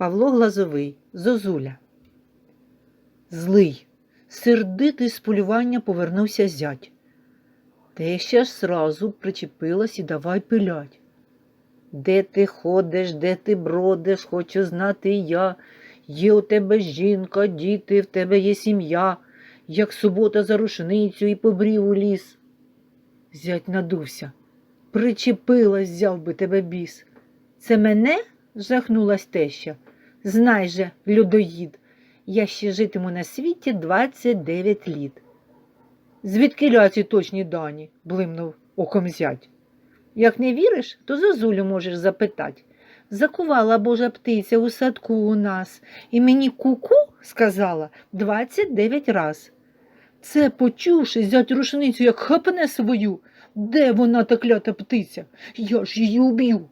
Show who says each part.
Speaker 1: Павло Глазовий, Зозуля. Злий, сердитий з полювання повернувся зять. Теща ж сразу причепилась і давай пилять. Де ти ходиш, де ти бродиш, хочу знати я. Є у тебе жінка, діти, в тебе є сім'я, як субота за рушницю і побрів у ліс. Зять надувся. Причепилась, взяв би тебе біс. Це мене? жахнулась теща. Знай же, людоїд, я ще житиму на світі 29 літ. Звідки ля ці точні дані? блимнув оком зять. Як не віриш, то зозулю можеш запитати. Закувала божа птиця у садку у нас, і мені ку-ку сказала 29 раз. Це, почувши, зять рушницю, як хапне свою. Де вона та клята птиця? Я ж її уб'ю.